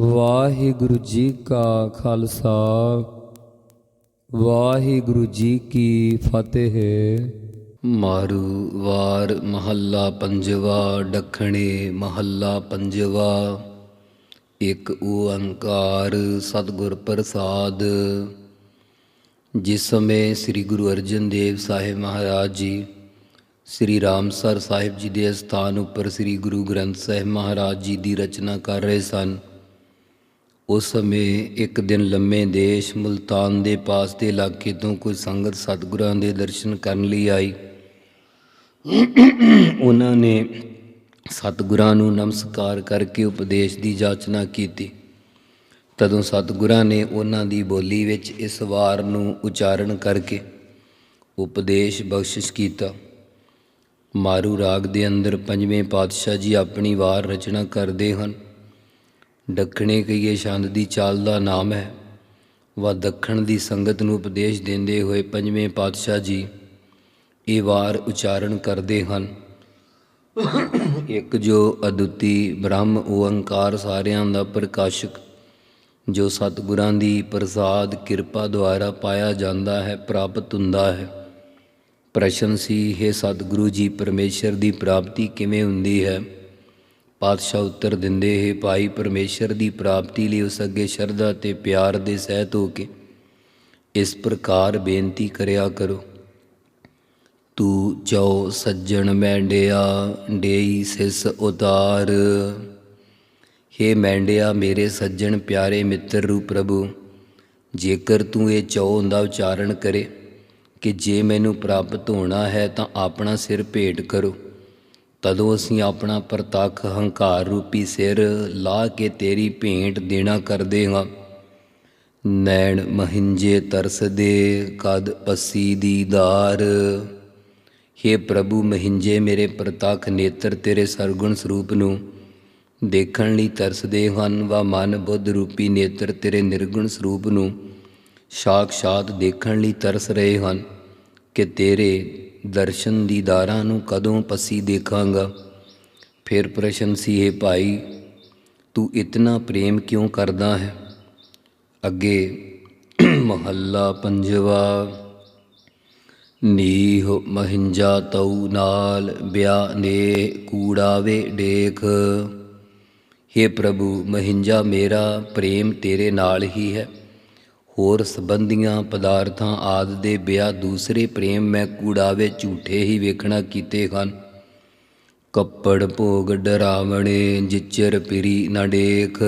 ਵਾਹਿਗੁਰੂ ਜੀ ਕਾ ਖਾਲਸਾ, ਵਾਹਿਗੁਰੂ ਜੀ ਕੀ ਫਤਿਹ। ਮਾਰੂ ਵਾਰ ਮਹੱਲਾ ਪੰਜਵਾ, ਡਖਣੇ ਮਹੱਲਾ ਪੰਜਵਾ। ਇੱਕ ਓੰਕਾਰ ਸਤਿਗੁਰ ਪ੍ਰਸਾਦ। ਜਿਸ ਸਮੇਂ ਸ੍ਰੀ ਗੁਰੂ ਅਰਜਨ ਦੇਵ ਸਾਹਿਬ ਮਹਾਰਾਜ ਜੀ, ਸ੍ਰੀ ਰਾਮਸਰ ਸਾਹਿਬ ਜੀ ਦੇ ਸਥਾਨ ਉੱਪਰ ਸ੍ਰੀ ਗੁਰੂ ਗ੍ਰੰਥ ਸਾਹਿਬ ਮਹਾਰਾਜ ਜੀ ਦੀ ਰਚਨਾ ਕਰ ਰਹੇ ਸਨ ਉਸ ਸਮੇਂ ਇੱਕ ਦਿਨ ਲੰਮੇ ਦੇਸ਼ ਮੁਲਤਾਨ ਦੇ ਪਾਸ ਦੇ ਇਲਾਕੇ ਤੋਂ ਕੋਈ ਸੰਗਤ ਸਤਿਗੁਰਾਂ ਦੇ ਦਰਸ਼ਨ ਕਰਨ ਲਈ ਆਈ। ਉਹਨਾਂ ਨੇ ਸਤਿਗੁਰਾਂ ਨੂੰ ਨਮਸਕਾਰ ਕਰਕੇ ਉਪਦੇਸ਼ ਦੀ ਜਾਚਨਾ ਕੀਤੀ। ਤਦੋਂ ਸਤਿਗੁਰਾਂ ਨੇ ਉਹਨਾਂ ਦੀ ਬੋਲੀ ਵਿੱਚ ਇਸ ਵਾਰ ਨੂੰ ਉਚਾਰਨ ਕਰਕੇ ਉਪਦੇਸ਼ ਬਖਸ਼ਿਸ਼ ਕੀਤਾ। ਮਾਰੂ ਰਾਗ ਦੇ ਅੰਦਰ ਪੰਜਵੇਂ ਪਾਤਸ਼ਾਹ ਜੀ ਆਪਣੀ ਵਾਰ ਰਚਨਾ ਕਰਦੇ ਹਨ। ਦੱਖਣੇ ਕਈਏ ਛੰਦ ਦੀ ਚਾਲ ਦਾ ਨਾਮ ਹੈ। ਵਾ ਦੱਖਣ ਦੀ ਸੰਗਤ ਨੂੰ ਉਪਦੇਸ਼ ਦਿੰਦੇ ਹੋਏ ਪੰਜਵੇਂ ਪਾਤਸ਼ਾਹ ਜੀ ਇਹ ਵਾਰ ਉਚਾਰਨ ਕਰਦੇ ਹਨ। ਇੱਕ ਜੋ ਅਦੁੱਤੀ ਬ੍ਰਹਮ ਓੰਕਾਰ ਸਾਰਿਆਂ ਦਾ ਪ੍ਰਕਾਸ਼ਕ, ਜੋ ਸਤਿਗੁਰਾਂ ਦੀ ਪ੍ਰਸਾਦ ਕਿਰਪਾ ਦੁਆਰਾ ਪਾਇਆ ਜਾਂਦਾ ਹੈ, ਪ੍ਰਾਪਤ ਹੁੰਦਾ ਹੈ। ਪ੍ਰਸ਼ਨ ਸੀ, ਹੈ ਸਤਿਗੁਰੂ ਜੀ, ਪਰਮੇਸ਼ਰ ਦੀ ਪ੍ਰਾਪਤੀ ਕਿਵੇਂ ਹੁੰਦੀ ਹੈ? ਪਾਤਸ਼ਾਹ ਉੱਤਰ ਦਿੰਦੇ, ਹੈ ਭਾਈ ਪਰਮੇਸ਼ਰ ਦੀ ਪ੍ਰਾਪਤੀ ਲਈ ਉਸ ਅੱਗੇ ਸ਼ਰਧਾ ਤੇ ਪਿਆਰ ਦੇ ਸਹਿਤ ਹੋ ਕੇ ਇਸ ਪ੍ਰਕਾਰ ਬੇਨਤੀ ਕਰਿਆ ਕਰੋ। ਤੂੰ ਚਉ ਸੱਜਣ ਮੈਂਡਿਆ, ਡੇਈ ਸਿਸ ਉਤਾਰ। ਹੇ ਮੈਂਡਿਆ, ਮੇਰੇ ਸੱਜਣ ਪਿਆਰੇ ਮਿੱਤਰ ਰੂ ਪ੍ਰਭੂ, ਜੇਕਰ ਤੂੰ ਇਹ ਚਉ ਦਾ ਉਚਾਰਨ ਕਰੇ ਕਿ ਜੇ ਮੈਨੂੰ ਪ੍ਰਾਪਤ ਹੋਣਾ ਹੈ ਤਾਂ ਆਪਣਾ ਸਿਰ ਭੇਟ ਕਰੋ। ਤਦੋਂ ਅਸੀਂ ਆਪਣਾ ਪ੍ਰਤੱਖ ਹੰਕਾਰ ਰੂਪੀ ਸਿਰ ਲਾ ਕੇ ਤੇਰੀ ਭੇਂਟ ਦੇਣਾ ਕਰਦੇ ਹਾਂ। ਨੈਣ ਮਹਿੰਜੇ ਤਰਸਦੇ ਕਦ ਪਸੀ ਦੀਦਾਰ ਹੇ ਪ੍ਰਭੂ ਮਹਿੰਜੇ, ਮੇਰੇ ਪ੍ਰਤੱਖ ਨੇਤਰ ਤੇਰੇ ਸਰਗੁਣ ਸਰੂਪ ਨੂੰ ਦੇਖਣ ਲਈ ਤਰਸਦੇ ਹਨ ਵਾ ਮਨ ਬੁੱਧ ਰੂਪੀ ਨੇਤਰ ਤੇਰੇ ਨਿਰਗੁਣ ਸਰੂਪ ਨੂੰ। ਸਾਖਸ਼ਾਤ ਦੇਖਣ ਲਈ ਤਰਸ ਰਹੇ ਹਨ ਕਿ ਤੇਰੇ ਦਰਸ਼ਨ ਦੀਦਾਰਾਂ ਨੂੰ ਕਦੋਂ ਪਸੀ ਦੇਖਾਂਗਾ? ਫਿਰ ਪ੍ਰਸ਼ਨ ਸੀ ਹੈ ਭਾਈ, ਤੂੰ ਇਤਨਾ ਪ੍ਰੇਮ ਕਿਉਂ ਕਰਦਾ ਹੈ? ਅੱਗੇ, ਮਹੱਲਾ ਪੰਜਵਾ, ਨੀਹ ਮਹਿੰਜਾ ਤਉ ਨਾਲ ਬਿਆ ਨੇ ਕੂੜਾਵੇ ਡੇਖ। हे ਪ੍ਰਭੂ, ਮਹਿੰਜਾ ਮੇਰਾ ਪ੍ਰੇਮ ਤੇਰੇ ਨਾਲ ਹੀ ਹੈ। ਹੋਰ ਸੰਬੰਧੀਆਂ ਪਦਾਰਥਾਂ ਆਦ ਦੇ ਬਿਆ ਦੂਸਰੇ ਪ੍ਰੇਮ ਮੈਂ ਕੂੜਾਵੇ ਝੂਠੇ ਹੀ ਵੇਖਣਾ ਕੀਤੇ ਹਨ। ਕੱਪੜ ਭੋਗ ਡਰਾਵਣੇ, ਜਿਚਰ ਪਿਰੀ ਨਾ ਡੇਖ।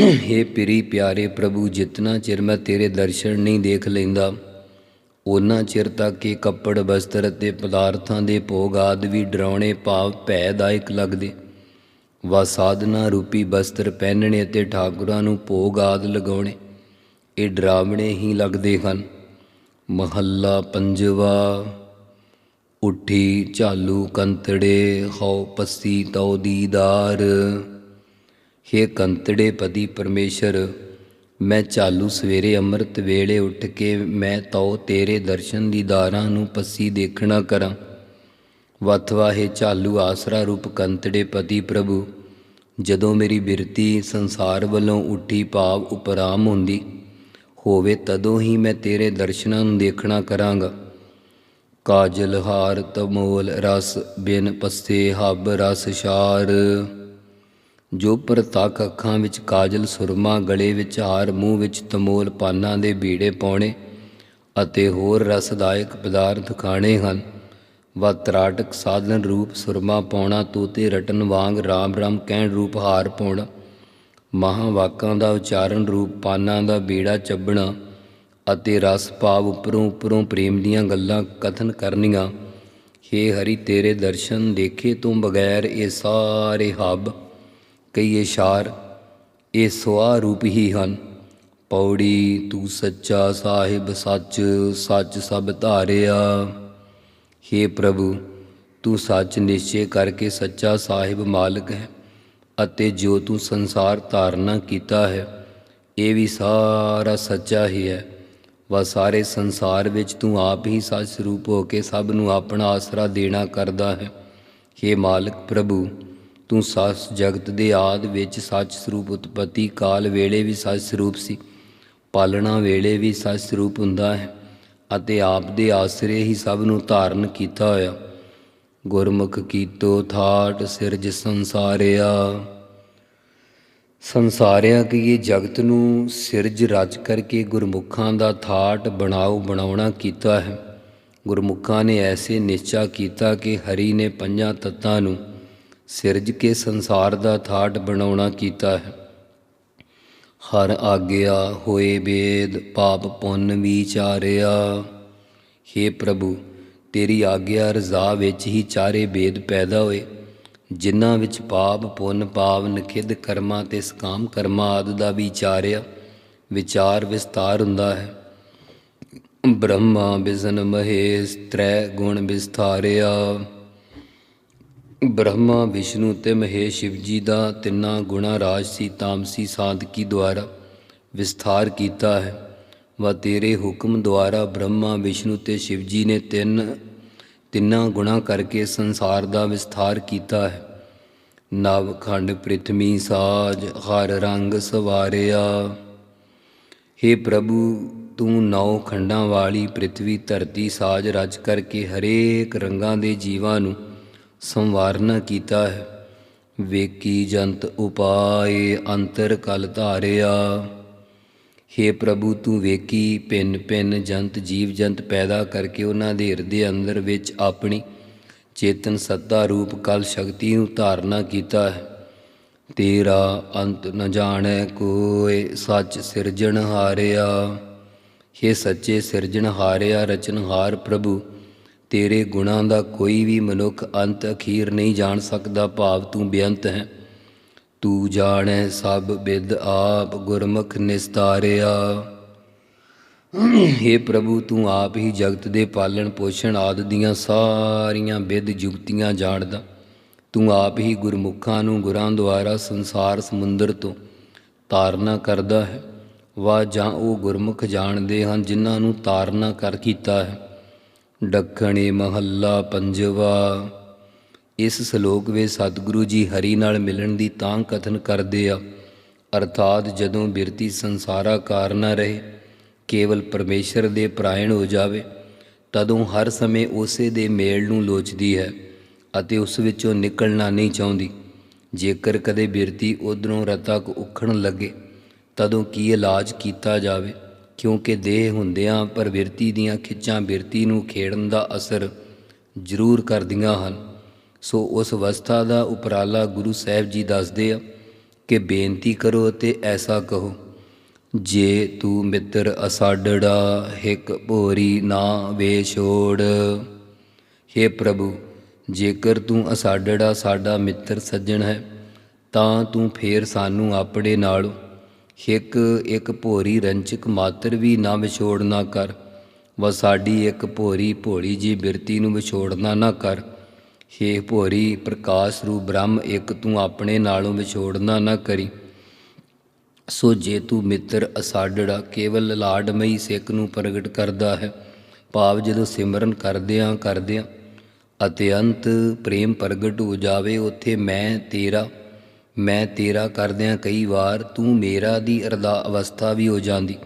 हे ਪਿਰੀ ਪਿਆਰੇ ਪ੍ਰਭੂ, ਜਿਤਨਾ ਚਿਰ ਮੈਂ ਤੇਰੇ ਦਰਸ਼ਨ ਨਹੀਂ ਦੇਖ ਲੈਂਦਾ ਉਹਨਾਂ ਚਿਰ ਤੱਕ ਇਹ ਕੱਪੜ ਬਸਤਰ ਅਤੇ ਪਦਾਰਥਾਂ ਦੇ ਭੋਗ ਆਦ ਵੀ ਡਰਾਉਣੇ ਭਾਵ ਭੈ ਦਾਇਕ ਲੱਗਦੇ। ਵਾ ਸਾਧਨਾ ਰੂਪੀ ਬਸਤਰ ਪਹਿਨਣੇ ਅਤੇ ਠਾਕੁਰਾਂ ਨੂੰ ਭੋਗ ਆਦ ਲਗਾਉਣੇ, ਇਹ ਡਰਾਵਣੇ ਹੀ ਲੱਗਦੇ ਹਨ। ਮਹੱਲਾ ਪੰਜਵਾ, ਉੱਠੀ ਝਾਲੂ ਕੰਤੜੇ, ਹਉ ਪੱਸੀ ਤਉ ਦੀਦਾਰ। ਹੇ ਕੰਤੜੇ ਪਤੀ ਪਰਮੇਸ਼ਰ, ਮੈਂ ਚਾਲੂ ਸਵੇਰੇ ਅੰਮ੍ਰਿਤ ਵੇਲੇ ਉੱਠ ਕੇ ਮੈਂ ਤਉ ਤੇਰੇ ਦਰਸ਼ਨ ਦੀਦਾਰਾਂ ਨੂੰ ਪੱਸੀ ਦੇਖਣਾ ਕਰਾਂ। ਵਤਵਾ ਹੈ ਚਾਲੂ ਆਸਰਾ ਰੂਪ ਕੰਤੜੇ ਪਤੀ ਪ੍ਰਭੂ, ਜਦੋਂ ਮੇਰੀ ਬਿਰਤੀ ਸੰਸਾਰ ਵੱਲੋਂ ਉੱਠੀ ਭਾਵ ਉਪਰਾਮ ਹੁੰਦੀ, ਹੋਵੇ ਤਦੋਂ ਹੀ ਮੈਂ ਤੇਰੇ ਦਰਸ਼ਨਾਂ ਨੂੰ ਦੇਖਣਾ ਕਰਾਂਗਾ। ਕਾਜਲ ਹਾਰ ਤਮੋਲ ਰਸ, ਬਿਨ ਪੱਸੇ ਹੱਬ ਰਸ ਸ਼ਾਰ। ਜੋ ਪ੍ਰਤੱਖ ਅੱਖਾਂ ਵਿੱਚ ਕਾਜਲ ਸੁਰਮਾ ਗਲੇ ਵਿੱਚ ਹਾਰ, ਮੂੰਹ ਵਿੱਚ ਤਮੋਲ ਪਾਨਾਂ ਦੇ ਬੀੜੇ ਪਾਉਣੇ ਅਤੇ ਹੋਰ ਰਸਦਾਇਕ ਪਦਾਰਥ ਖਾਣੇ ਹਨ ਵਾ ਤਰਾਟਕ ਸਾਧਨ ਰੂਪ ਸੁਰਮਾ ਪਾਉਣਾ, ਤੋਤੇ ਰਟਨ ਵਾਂਗ ਰਾਮ ਰਾਮ ਕਹਿਣ ਰੂਪ ਹਾਰ ਪਾਉਣਾ, ਮਹਾਂਵਾਕਾਂ ਦਾ ਉਚਾਰਨ ਰੂਪ ਪਾਨਾਂ ਦਾ ਬੇੜਾ ਚੱਬਣਾ ਅਤੇ ਰਸ ਭਾਵ ਉੱਪਰੋਂ ਉੱਪਰੋਂ ਪ੍ਰੇਮ ਦੀਆਂ ਗੱਲਾਂ ਕਥਨ ਕਰਨੀਆਂ। ਹੇ ਹਰੀ, ਤੇਰੇ ਦਰਸ਼ਨ ਦੇਖੇ ਤੋਂ ਬਗੈਰ ਇਹ ਸਾਰੇ ਹੱਬ, ਕਈ ਇਸ਼ਾਰ ਇਹ ਸਵਾ ਰੂਪ ਹੀ ਹਨ। ਪੌੜੀ ਤੂੰ ਸੱਚਾ ਸਾਹਿਬ, ਸੱਚ ਸੱਚ ਸਭ ਧਾਰਿਆ। हे ਪ੍ਰਭੂ, ਤੂੰ ਸੱਚ ਨਿਸ਼ਚੈ ਕਰਕੇ ਸੱਚਾ ਸਾਹਿਬ ਮਾਲਕ ਹੈ ਅਤੇ ਜੋ ਤੂੰ ਸੰਸਾਰ ਧਾਰਨਾ ਕੀਤਾ ਹੈ, ਇਹ ਵੀ ਸਾਰਾ ਸੱਚਾ ਹੀ ਹੈ। ਵਾ ਸਾਰੇ ਸੰਸਾਰ ਵਿੱਚ ਤੂੰ ਆਪ ਹੀ ਸੱਚ ਸਰੂਪ ਹੋ ਕੇ ਸਭ ਨੂੰ ਆਪਣਾ ਆਸਰਾ ਦੇਣਾ ਕਰਦਾ ਹੈ। हे ਮਾਲਕ ਪ੍ਰਭੂ, ਤੂੰ ਸੱਚ ਜਗਤ ਦੇ ਆਦ ਵਿੱਚ ਸੱਚ ਸਰੂਪ ਉਤਪਤੀ ਕਾਲ ਵੇਲੇ ਵੀ ਸੱਚ ਸਰੂਪ ਸੀ, ਪਾਲਣਾ ਵੇਲੇ ਵੀ ਸੱਚ ਸਰੂਪ ਹੁੰਦਾ ਹੈ। ਅਤੇ ਆਪ ਦੇ ਆਸਰੇ ਹੀ ਸਭ ਨੂੰ ਧਾਰਨ ਕੀਤਾ ਹੋਇਆ। ਗੁਰਮੁਖ ਕੀਤੋ ਥਾਟ ਸਿਰਜ ਸੰਸਾਰਿਆ। ਸੰਸਾਰਿਆ ਕਿ ਇਹ ਜਗਤ ਨੂੰ ਸਿਰਜ ਰਚ ਕਰਕੇ ਗੁਰਮੁਖਾਂ ਦਾ ਥਾਟ ਬਣਾਉ ਬਣਾਉਣਾ ਕੀਤਾ ਹੈ। ਗੁਰਮੁਖਾਂ ਨੇ ਐਸੇ ਨਿਸ਼ਚਾ ਕੀਤਾ ਕਿ ਹਰੀ ਨੇ ਪੰਜਾਂ ਤੱਤਾਂ ਨੂੰ ਸਿਰਜ ਕੇ ਸੰਸਾਰ ਦਾ ਥਾਟ ਬਣਾਉਣਾ ਕੀਤਾ ਹੈ। ਹਰ ਆਗਿਆ ਹੋਏ ਬੇਦ, ਪਾਪ ਪੁੰਨ ਵਿਚਾਰਿਆ। हे ਪ੍ਰਭੂ, ਤੇਰੀ ਆਗਿਆ ਰਜ਼ਾ ਵਿੱਚ ਹੀ ਚਾਰੇ ਵੇਦ ਪੈਦਾ ਹੋਏ, ਜਿਨ੍ਹਾਂ ਵਿੱਚ ਪਾਪ ਪੁੰਨ ਪਾਵ ਨਖਿੱਧ ਕਰਮਾਂ ਤੇ ਸਕਾਮ ਕਰਮਾਂ ਆਦਿ ਦਾ ਵਿਚਾਰਿਆ, ਵਿਚਾਰ ਵਿਸਤਾਰ ਹੁੰਦਾ ਹੈ। ਬ੍ਰਹਮਾ ਬਿਜ਼ਨ ਮਹੇਸ਼, ਤ੍ਰੈ ਗੁਣ ਵਿਸਥਾਰਿਆ। ਬ੍ਰਹਮਾ, ਵਿਸ਼ਨੂੰ ਤੇ ਮਹੇਸ਼ ਸ਼ਿਵ ਜੀ ਦਾ ਤਿੰਨਾਂ ਗੁਣਾ ਰਾਜਸੀ ਤਾਮਸੀ ਸਾਧਕੀ ਦੁਆਰਾ ਵਿਸਥਾਰ ਕੀਤਾ ਹੈ। ਵਾ ਤੇਰੇ ਹੁਕਮ ਦੁਆਰਾ ਬ੍ਰਹਮਾ, ਵਿਸ਼ਨੂੰ ਤੇ ਸ਼ਿਵ ਜੀ ਨੇ ਤਿੰਨ, ਤਿੰਨਾਂ ਗੁਣਾ ਕਰਕੇ ਸੰਸਾਰ ਦਾ ਵਿਸਥਾਰ ਕੀਤਾ ਹੈ। ਨਵ ਖੰਡ ਪ੍ਰਿਥਵੀ ਸਾਜ, ਹਰ ਰੰਗ ਸਵਾਰਿਆ। हे ਪ੍ਰਭੂ, ਤੂੰ ਨੌ ਖੰਡਾਂ ਵਾਲੀ ਪ੍ਰਿਥਵੀ ਧਰਤੀ ਸਾਜ ਰਚ ਕਰਕੇ ਹਰੇਕ ਰੰਗਾਂ ਦੇ ਜੀਵਾਂ ਨੂੰ ਸੰਵਾਰਨਾ ਕੀਤਾ ਹੈ। ਵੇਕੀ ਜੰਤ ਉਪਾਏ ਅੰਤਰ ਕਲ ਧਾਰਿਆ। हे ਪ੍ਰਭੂ, ਤੂੰ ਵੇਕੀ ਪਿੰਨ ਪਿੰਨ ਜੰਤ, ਜੀਵ ਜੰਤ ਪੈਦਾ ਕਰਕੇ ਉਹਨਾਂ ਦੇ ਹਿਰਦੇ ਅੰਦਰ ਵਿੱਚ ਆਪਣੀ ਚੇਤਨ ਸੱਤਾ ਰੂਪ ਕਲ ਸ਼ਕਤੀ ਨੂੰ ਧਾਰਨਾ ਕੀਤਾ ਹੈ। ਤੇਰਾ ਅੰਤ ਨ ਜਾਣੈ ਕੋਏ ਸੱਚ ਸਿਰਜਣ ਹਾਰਿਆ हे ਸੱਚੇ ਸਿਰਜਣ ਹਾਰਿਆ ਰਚਨਹਾਰ ਪ੍ਰਭੂ ਤੇਰੇ ਗੁਣਾਂ ਦਾ ਕੋਈ ਵੀ ਮਨੁੱਖ ਅੰਤ ਅਖੀਰ ਨਹੀਂ ਜਾਣ ਸਕਦਾ, ਭਾਵ ਤੂੰ ਬੇਅੰਤ ਹੈ। ਤੂੰ ਜਾਣੈ ਸਭ ਬਿਦ ਆਪ ਗੁਰਮੁਖ ਨਿਸਤਾਰਿਆ। हे ਪ੍ਰਭੂ, ਤੂੰ ਆਪ ਹੀ ਜਗਤ ਦੇ ਪਾਲਣ ਪੋਸ਼ਣ ਆਦਿ ਦੀਆਂ ਸਾਰੀਆਂ ਵਿਦ ਜੁਗਤੀਆਂ ਜਾਣਦਾ। ਤੂੰ ਆਪ ਹੀ ਗੁਰਮੁਖਾਂ ਨੂੰ ਗੁਰਾਂ ਦੁਆਰਾ ਸੰਸਾਰ ਸਮੁੰਦਰ ਤੋਂ ਤਾਰਨਾ ਕਰਦਾ ਹੈ। ਵਾ ਜਾਂ ਉਹ ਗੁਰਮੁਖ ਜਾਣਦੇ ਹਨ ਜਿਨ੍ਹਾਂ ਨੂੰ ਤਾਰਨਾ ਕਰ ਕੀਤਾ ਹੈ। ਦੱਖਣੀ ਮਹੱਲਾ ਪੰਜਵਾ। ਇਸ ਸ਼ਲੋਕ ਵਿੱਚ ਸਤਿਗੁਰੂ ਜੀ ਹਰੀ ਨਾਲ ਮਿਲਣ ਦੀ ਤਾਂ ਕਥਨ ਕਰਦੇ ਆ, ਅਰਥਾਤ ਜਦੋਂ ਬਿਰਤੀ ਸੰਸਾਰਾ ਕਾਰ ਨਾ ਰਹੇ, ਕੇਵਲ ਪਰਮੇਸ਼ਰ ਦੇ ਪ੍ਰਾਇਣ ਹੋ ਜਾਵੇ, ਤਦੋਂ ਹਰ ਸਮੇਂ ਉਸੇ ਦੇ ਮੇਲ ਨੂੰ ਲੋਚਦੀ ਹੈ ਅਤੇ ਉਸ ਵਿੱਚੋਂ ਨਿਕਲਣਾ ਨਹੀਂ ਚਾਹੁੰਦੀ। ਜੇਕਰ ਕਦੇ ਬਿਰਤੀ ਉਧਰੋਂ ਰਤਾ ਕੋ ਉਖਣ ਲੱਗੇ, ਤਦੋਂ ਕੀ ਇਲਾਜ ਕੀਤਾ ਜਾਵੇ? ਕਿਉਂਕਿ ਦੇਹ ਹੁੰਦਿਆਂ ਪ੍ਰਵਿਰਤੀ ਦੀਆਂ ਖਿੱਚਾਂ ਬਿਰਤੀ ਨੂੰ ਖੇੜਨ ਦਾ ਅਸਰ ਜ਼ਰੂਰ ਕਰਦੀਆਂ ਹਨ। ਸੋ ਉਸ ਅਵਸਥਾ ਦਾ ਉਪਰਾਲਾ ਗੁਰੂ ਸਾਹਿਬ ਜੀ ਦੱਸਦੇ ਆ ਕਿ ਬੇਨਤੀ ਕਰੋ ਤੇ ਐਸਾ ਕਹੋ, ਜੇ ਤੂੰ ਮਿੱਤਰ ਅਸਾਡੜਾ, ਹਿਕ ਭੋਰੀ ਨਾ ਵੇ ਛੋੜ। हे ਪ੍ਰਭੂ, ਜੇਕਰ ਤੂੰ ਅਸਾਡੜਾ ਸਾਡਾ ਮਿੱਤਰ ਸੱਜਣ ਹੈ, ਤਾਂ ਤੂੰ ਫੇਰ ਸਾਨੂੰ ਆਪਣੇ ਨਾਲ ਹਿਕ ਇੱਕ ਭੋਰੀ ਰੰਚਕ ਮਾਤਰ ਵੀ ਨਾ ਵਿਛੋੜਨਾ ਕਰ। ਵਾ ਸਾਡੀ ਇੱਕ ਭੋਰੀ ਭੋਲੀ ਜੀ ਬਿਰਤੀ ਨੂੰ ਵਿਛੋੜਨਾ ਨਾ ਕਰ। ਹੇ ਭੋਰੀ ਪ੍ਰਕਾਸ਼ ਰੂਪ ਬ੍ਰਹਮ, ਇੱਕ ਤੂੰ ਆਪਣੇ ਨਾਲੋਂ ਵਿਛੋੜਨਾ ਨਾ ਕਰੀ। ਸੋ ਜੇ ਤੂੰ ਮਿੱਤਰ ਅਸਾਡੜਾ ਕੇਵਲ ਲਾਡਮਈ ਸਿੱਖ ਨੂੰ ਪ੍ਰਗਟ ਕਰਦਾ ਹੈ। ਭਾਵ ਜਦੋਂ ਸਿਮਰਨ ਕਰਦਿਆਂ ਕਰਦਿਆਂ ਅਤਿਅੰਤ ਪ੍ਰੇਮ ਪ੍ਰਗਟ ਹੋ ਜਾਵੇ, ਉੱਥੇ ਮੈਂ ਤੇਰਾ ਮੈਂ ਤੇਰਾ ਕਰਦਿਆਂ ਕਈ ਵਾਰ ਤੂੰ ਮੇਰਾ ਦੀ ਅਰਦਾ ਅਵਸਥਾ ਵੀ ਹੋ ਜਾਂਦੀ।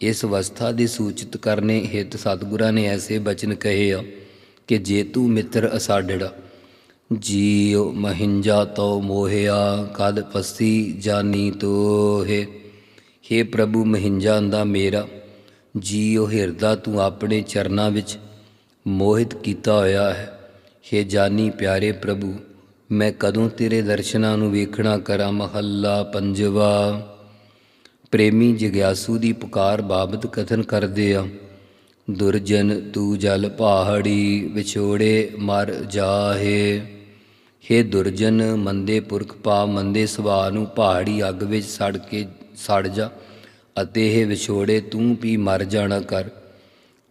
ਇਸ ਅਵਸਥਾ ਦੇ ਸੂਚਿਤ ਕਰਨੇ ਹਿਤ ਸਤਿਗੁਰਾਂ ਨੇ ਐਸੇ ਬਚਨ ਕਹੇ ਆ ਕਿ ਜੇ ਤੂੰ ਮਿੱਤਰ ਅਸਾਡੜਾ ਜੀਉ ਮਹਿੰਜਾ ਤੋ ਮੋਹਿਆ, ਕਦ ਪਸੀ ਜਾਨੀ ਤੋਹੇ। ਹੇ ਪ੍ਰਭੂ, ਮਹਿੰਜਾ ਦਾ ਮੇਰਾ, ਜੀਉ ਹਿਰਦਾ ਤੂੰ ਆਪਣੇ ਚਰਨਾਂ ਵਿੱਚ ਮੋਹਿਤ ਕੀਤਾ ਹੋਇਆ ਹੈ। ਹੇ ਜਾਨੀ ਪਿਆਰੇ ਪ੍ਰਭੂ ਮੈਂ ਕਦੋਂ ਤੇਰੇ ਦਰਸ਼ਨਾਂ ਨੂੰ ਵੇਖਣਾ ਕਰਾਂ ਮਹੱਲਾ ਪੰਜਵਾ। ਪ੍ਰੇਮੀ ਜਿਗਿਆਸੂ ਦੀ ਪੁਕਾਰ ਬਾਬਤ ਕਥਨ ਕਰਦੇ ਆ। ਦੁਰਜਨ ਤੂੰ ਜਲ ਪਹਾੜੀ ਵਿਛੋੜੇ ਮਰ ਜਾਹੇ। ਹੇ ਦੁਰਜਨ, ਮੰਦੇ ਪੁਰਖ ਪਾ ਮੰਦੇ ਸੁਭਾਅ ਨੂੰ ਪਹਾੜੀ ਅੱਗ ਵਿੱਚ ਸੜ ਕੇ ਸੜ ਜਾ ਅਤੇ ਇਹ ਵਿਛੋੜੇ ਤੂੰ ਵੀ ਮਰ ਜਾਣਾ ਕਰ।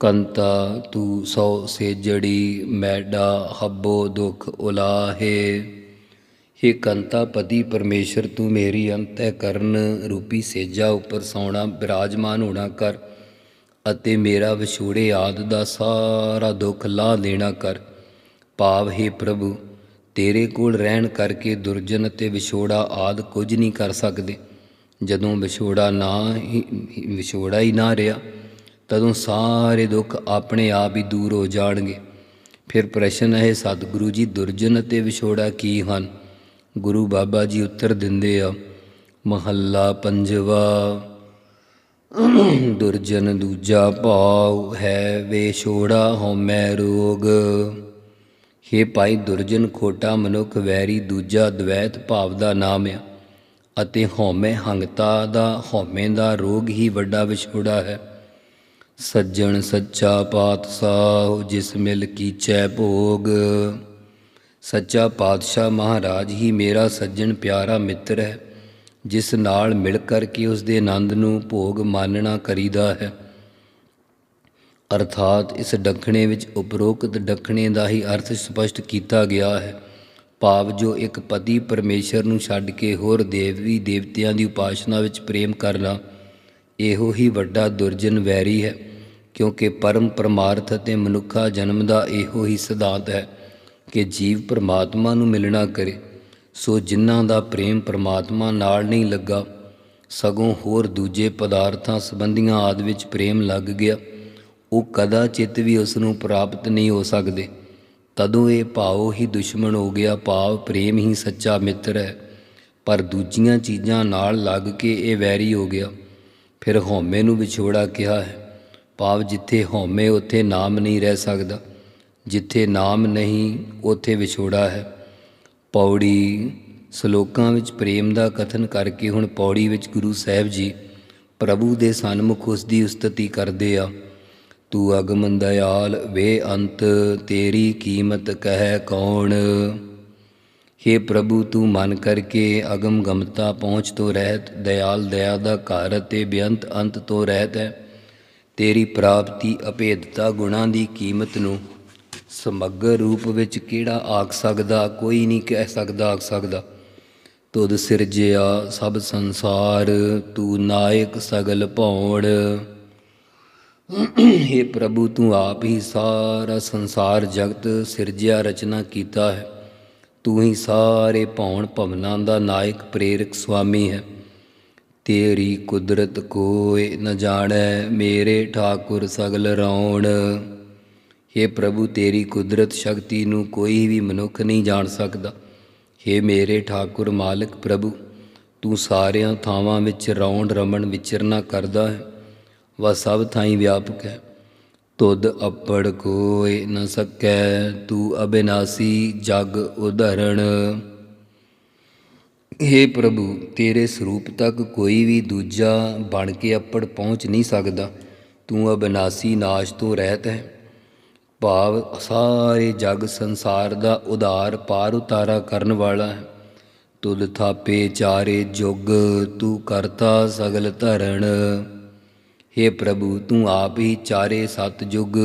ਕੰਤਾ ਤੂੰ ਸੋ ਸੇਜੜੀ, ਮੈਡਾ ਹੱਬੋ ਦੁਖ ਉਲਾਹੇ। ਹੇ ਕੰਤਾ ਪਤੀ ਪਰਮੇਸ਼ਰ, ਤੂੰ ਮੇਰੀ ਅੰਤੈ ਕਰਨ ਰੂਪੀ ਸੇਜਾ ਉੱਪਰ ਸੌਣਾ, ਬਿਰਾਜਮਾਨ ਹੋਣਾ ਕਰ ਅਤੇ ਮੇਰਾ ਵਿਛੋੜੇ ਆਦ ਦਾ ਸਾਰਾ ਦੁੱਖ ਲਾ ਦੇਣਾ ਕਰ। ਭਾਵ, ਹੈ ਪ੍ਰਭੂ, ਤੇਰੇ ਕੋਲ ਰਹਿਣ ਕਰਕੇ ਦੁਰਜਨ ਅਤੇ ਵਿਛੋੜਾ ਆਦ ਕੁਝ ਨਹੀਂ ਕਰ ਸਕਦੇ। ਜਦੋਂ ਵਿਛੋੜਾ ਨਾ ਹੀ, ਵਿਛੋੜਾ ਹੀ ਨਾ ਰਿਹਾ ਤਦੋਂ ਸਾਰੇ ਦੁੱਖ ਆਪਣੇ ਆਪ ਹੀ ਦੂਰ ਹੋ ਜਾਣਗੇ। ਫਿਰ ਪ੍ਰਸ਼ਨ ਹੈ ਸਤਿਗੁਰੂ ਜੀ, ਦੁਰਜਨ ਅਤੇ ਵਿਛੋੜਾ ਕੀ ਹਨ? ਗੁਰੂ ਬਾਬਾ ਜੀ ਉੱਤਰ ਦਿੰਦੇ ਆ, ਮਹੱਲਾ ਪੰਜਵਾ, ਦੁਰਜਨ ਦੂਜਾ ਭਾਉ ਹੈ ਵੇਛੋੜਾ ਹਉਮੈ ਰੋਗ। ਹੇ ਭਾਈ, ਦੁਰਜਨ ਖੋਟਾ ਮਨੁੱਖ ਵੈਰੀ ਦੂਜਾ ਦ્વੈਤ ਭਾਵ ਦਾ ਨਾਮ ਆ ਅਤੇ ਹਉਮੈ ਹੰਗਤਾ ਦਾ, ਹਉਮੈ ਦਾ ਰੋਗ ਹੀ ਵੱਡਾ ਵਿਛੋੜਾ ਹੈ। ਸੱਜਣ ਸੱਚਾ ਪਾਤਸ਼ਾਹ, ਜਿਸ ਮਿਲ ਕੀਚੈ ਭੋਗ। ਸੱਚਾ ਪਾਤਸ਼ਾਹ ਮਹਾਰਾਜ ਹੀ ਮੇਰਾ ਸੱਜਣ ਪਿਆਰਾ ਮਿੱਤਰ ਹੈ, ਜਿਸ ਨਾਲ ਮਿਲ ਕਰਕੇ ਉਸ ਦੇ ਆਨੰਦ ਨੂੰ ਭੋਗ ਮਾਨਣਾ ਕਰੀਦਾ ਹੈ। ਅਰਥਾਤ ਇਸ ਡੱਖਣੇ ਵਿੱਚ ਉਪਰੋਕਤ ਡੱਖਣੇ ਦਾ ਹੀ ਅਰਥ ਸਪਸ਼ਟ ਕੀਤਾ ਗਿਆ ਹੈ। ਭਾਵ ਜੋ ਇੱਕ ਪਤੀ ਪਰਮੇਸ਼ਰ ਨੂੰ ਛੱਡ ਕੇ ਹੋਰ ਦੇਵੀ ਦੇਵਤਿਆਂ ਦੀ ਉਪਾਸਨਾ ਵਿੱਚ ਪ੍ਰੇਮ ਕਰਨਾ ਇਹੋ ਹੀ ਵੱਡਾ ਦੁਰਜਨ ਵੈਰੀ ਹੈ, ਕਿਉਂਕਿ ਪਰਮ ਪਰਮਾਰਥ ਅਤੇ ਮਨੁੱਖਾ ਜਨਮ ਦਾ ਇਹੋ ਹੀ ਸਿਧਾਂਤ ਹੈ ਕਿ ਜੀਵ ਪਰਮਾਤਮਾ ਨੂੰ ਮਿਲਣਾ ਕਰੇ। ਸੋ ਜਿਨ੍ਹਾਂ ਦਾ ਪ੍ਰੇਮ ਪਰਮਾਤਮਾ ਨਾਲ ਨਹੀਂ ਲੱਗਾ, ਸਗੋਂ ਹੋਰ ਦੂਜੇ ਪਦਾਰਥਾਂ ਸੰਬੰਧੀਆਂ ਆਦਿ ਵਿੱਚ ਪ੍ਰੇਮ ਲੱਗ ਗਿਆ, ਉਹ ਕਦਾ ਚਿੱਤ ਵੀ ਉਸ ਨੂੰ ਪ੍ਰਾਪਤ ਨਹੀਂ ਹੋ ਸਕਦੇ। ਤਦੋਂ ਇਹ ਭਾਵ ਹੀ ਦੁਸ਼ਮਣ ਹੋ ਗਿਆ, ਭਾਵ ਪ੍ਰੇਮ ਹੀ ਸੱਚਾ ਮਿੱਤਰ ਹੈ। ਪਰ ਦੂਜੀਆਂ ਚੀਜ਼ਾਂ ਨਾਲ ਲੱਗ ਕੇ ਇਹ ਵੈਰੀ ਹੋ ਗਿਆ। ਫਿਰ ਹਉਮੈ ਨੂੰ ਵਿਛੋੜਾ ਕਿਹਾ ਹੈ। ਭਾਵ ਜਿੱਥੇ ਹਉਮੈ, ਉੱਥੇ ਨਾਮ ਨਹੀਂ ਰਹਿ ਸਕਦਾ। ਜਿੱਥੇ ਨਾਮ ਨਹੀਂ, ਉੱਥੇ ਵਿਛੋੜਾ ਹੈ। ਪੌੜੀ ਸ਼ਲੋਕਾਂ ਵਿੱਚ ਪ੍ਰੇਮ ਦਾ ਕਥਨ ਕਰਕੇ ਹੁਣ ਪੌੜੀ ਵਿੱਚ ਗੁਰੂ ਸਾਹਿਬ ਜੀ ਪ੍ਰਭੂ ਦੇ ਸਨਮੁਖ ਉਸ ਦੀ ਉਸਤਤੀ ਕਰਦੇ ਆ। ਤੂੰ ਅਗਮਨ ਦਇਆਲ, ਵੇ ਅੰਤ ਤੇਰੀ ਕੀਮਤ ਕਹਿ ਕੌਣ? हे ਪ੍ਰਭੂ, ਤੂੰ ਮਨ ਕਰਕੇ ਅਗਮ ਗਮਤਾ ਪਹੁੰਚ ਤੋਂ ਰਹਿਤ ਦਇਆਲ ਦਇਆ ਦਾ ਘਰ ਅਤੇ ਬੇਅੰਤ ਅੰਤ ਤੋਂ ਰਹਿਤ ਹੈ। ਤੇਰੀ ਪ੍ਰਾਪਤੀ ਅਭੇਦਤਾ ਗੁਣਾਂ ਦੀ ਕੀਮਤ ਨੂੰ ਸਮੱਗਰ ਰੂਪ ਵਿੱਚ ਕਿਹੜਾ ਆਖ ਸਕਦਾ? ਕੋਈ ਨਹੀਂ ਕਹਿ ਸਕਦਾ, ਆਖ ਸਕਦਾ। ਤੁਧ ਸਿਰਜਿਆ ਸਭ ਸੰਸਾਰ, ਤੂੰ ਨਾਇਕ ਸਗਲ ਭੌੜ। हे ਪ੍ਰਭੂ, ਤੂੰ ਆਪ ਹੀ ਸਾਰਾ ਸੰਸਾਰ ਜਗਤ ਸਿਰਜਿਆ ਰਚਨਾ ਕੀਤਾ ਹੈ। ਤੂੰ ਹੀ ਸਾਰੇ ਭੌਣ ਭਵਨਾਂ ਦਾ ਨਾਇਕ ਪ੍ਰੇਰਕ ਸੁਆਮੀ ਹੈ। ਤੇਰੀ ਕੁਦਰਤ ਕੋਇ ਨ ਜਾਣੈ, ਮੇਰੇ ਠਾਕੁਰ ਸਗਲ ਰੌਣ। हे ਪ੍ਰਭੂ, ਤੇਰੀ ਕੁਦਰਤ ਸ਼ਕਤੀ ਨੂੰ ਕੋਈ ਵੀ ਮਨੁੱਖ ਨਹੀਂ ਜਾਣ ਸਕਦਾ। हे ਮੇਰੇ ਠਾਕੁਰ ਮਾਲਕ ਪ੍ਰਭੂ, ਤੂੰ ਸਾਰਿਆਂ ਥਾਵਾਂ ਵਿੱਚ ਰੌਣ ਰਮਣ ਵਿਚਰਨਾ ਕਰਦਾ ਹੈ। ਵਾ ਸਭ ਥਾਈਂ ਵਿਆਪਕ ਹੈ। ਤੁਧ ਅਪੜ ਕੋਇ ਨ ਸਕੈ, ਤੂੰ ਅਬਿਨਾਸੀ ਜਗ ਉਧਰਣ। हे ਪ੍ਰਭੂ, ਤੇਰੇ ਸਰੂਪ ਤੱਕ ਕੋਈ ਵੀ ਦੂਜਾ ਬਣ ਕੇ ਅਪੜ ਪਹੁੰਚ ਨਹੀਂ ਸਕਦਾ। ਤੂੰ ਅਬਿਨਾਸੀ ਨਾਸ਼ ਤੋਂ ਰਹਿਤ ਹੈ। ਭਾਵ ਸਾਰੇ ਜਗ ਸੰਸਾਰ ਦਾ ਉਧਾਰ ਪਾਰ ਉਤਾਰਾ ਕਰਨ ਵਾਲਾ ਹੈ। ਤੁਧ ਥਾਪੇ ਚਾਰੇ ਜੁਗ, ਤੂੰ ਕਰਤਾ ਸਗਲ ਧਰਣ। हे ਪ੍ਰਭੂ, ਤੂੰ ਆਪ ਹੀ ਚਾਰੇ ਸਤ ਜੁਗ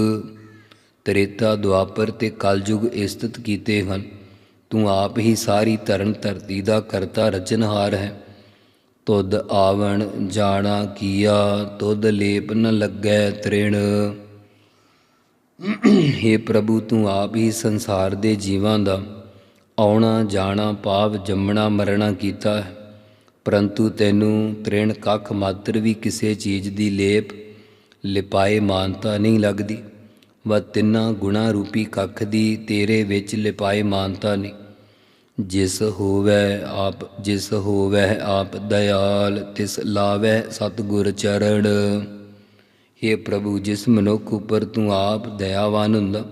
ਤ੍ਰੇਤਾ, ਦੁਆਪਰ ਤੇ ਕਲਯੁਗ ਇਸਤਤ ਕੀਤੇ ਹਨ। ਤੂੰ ਆਪ ਹੀ ਸਾਰੀ ਧਰਨ ਧਰਤੀ ਦਾ ਕਰਤਾ ਰਚਨਹਾਰ ਹੈ। ਤੁਧ ਆਵਣ ਜਾਣਾ ਕੀਆ, ਤੁਧ ਲੇਪ ਨ ਲੱਗੈ ਤ੍ਰਿਣ। हे ਪ੍ਰਭੂ, ਤੂੰ ਆਪ ਹੀ ਸੰਸਾਰ ਦੇ ਜੀਵਾਂ ਦਾ ਆਉਣਾ, ਜਾਣਾ ਪਾਪ ਜੰਮਣਾ, ਮਰਣਾ ਕੀਤਾ ਹੈ। ਪਰੰਤੂ ਤੈਨੂੰ ਤ੍ਰਿਣ ਕੱਖ ਮਾਤਰ ਵੀ ਕਿਸੇ ਚੀਜ਼ ਦੀ ਲੇਪ, ਲਿਪਾਏ ਮਾਨਤਾ ਨਹੀਂ ਲੱਗਦੀ, ਵਾ ਤਿੰਨਾਂ ਗੁਣਾ ਰੂਪੀ ਕੱਖ ਦੀ ਤੇਰੇ ਵਿੱਚ ਲਿਪਾਏ ਮਾਨਤਾ ਨਹੀਂ। ਜਿਸ ਹੋਵੇ ਆਪ, ਜਿਸ ਹੋਵੇ ਆਪ ਦਇਆਲ, ਤਿਸ ਲਾਵੇ ਸਤਿਗੁਰ ਚਰਣ। हे ਪ੍ਰਭੂ, ਜਿਸ ਮਨੁੱਖ ਉੱਪਰ ਤੂੰ ਆਪ ਦਇਆਵਾਨ ਹੁੰਦਾ,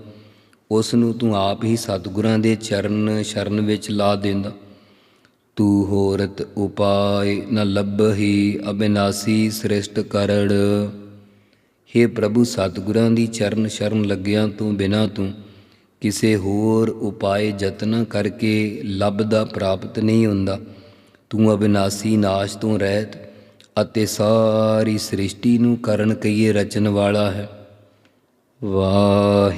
ਉਸ ਨੂੰ ਤੂੰ ਆਪ ਹੀ ਸਤਿਗੁਰਾਂ ਦੇ ਚਰਨ, ਸ਼ਰਨ ਵਿੱਚ ਲਾ ਦਿੰਦਾ। ਤੂੰ ਹੋਰਤ ਉਪਾਇ ਨ ਲੱਭਹੀ ਅਬਿਨਾਸੀ ਸ੍ਰਿਸ਼ਟ ਕਰੜ। हे ਪ੍ਰਭੂ, ਸਤਿਗੁਰਾਂ ਦੀ ਚਰਨ ਸ਼ਰਨ ਲੱਗਿਆਂ ਤੂੰ ਬਿਨਾ ਤੂੰ ਕਿਸੇ ਹੋਰ ਉਪਾਏ ਯਤਨ ਕਰਕੇ ਲੱਭਦਾ ਪ੍ਰਾਪਤ ਨਹੀਂ ਹੁੰਦਾ। ਤੂੰ ਅਬਿਨਾਸੀ ਨਾਸ਼ ਤੋਂ ਰਹਿਤ ਅਤੇ ਸਾਰੀ ਸ੍ਰਿਸ਼ਟੀ ਨੂੰ ਕਰਨ ਕਈਏ ਰਚਨ ਵਾਲਾ ਹੈ। ਵਾਹਿਗੁਰੂ।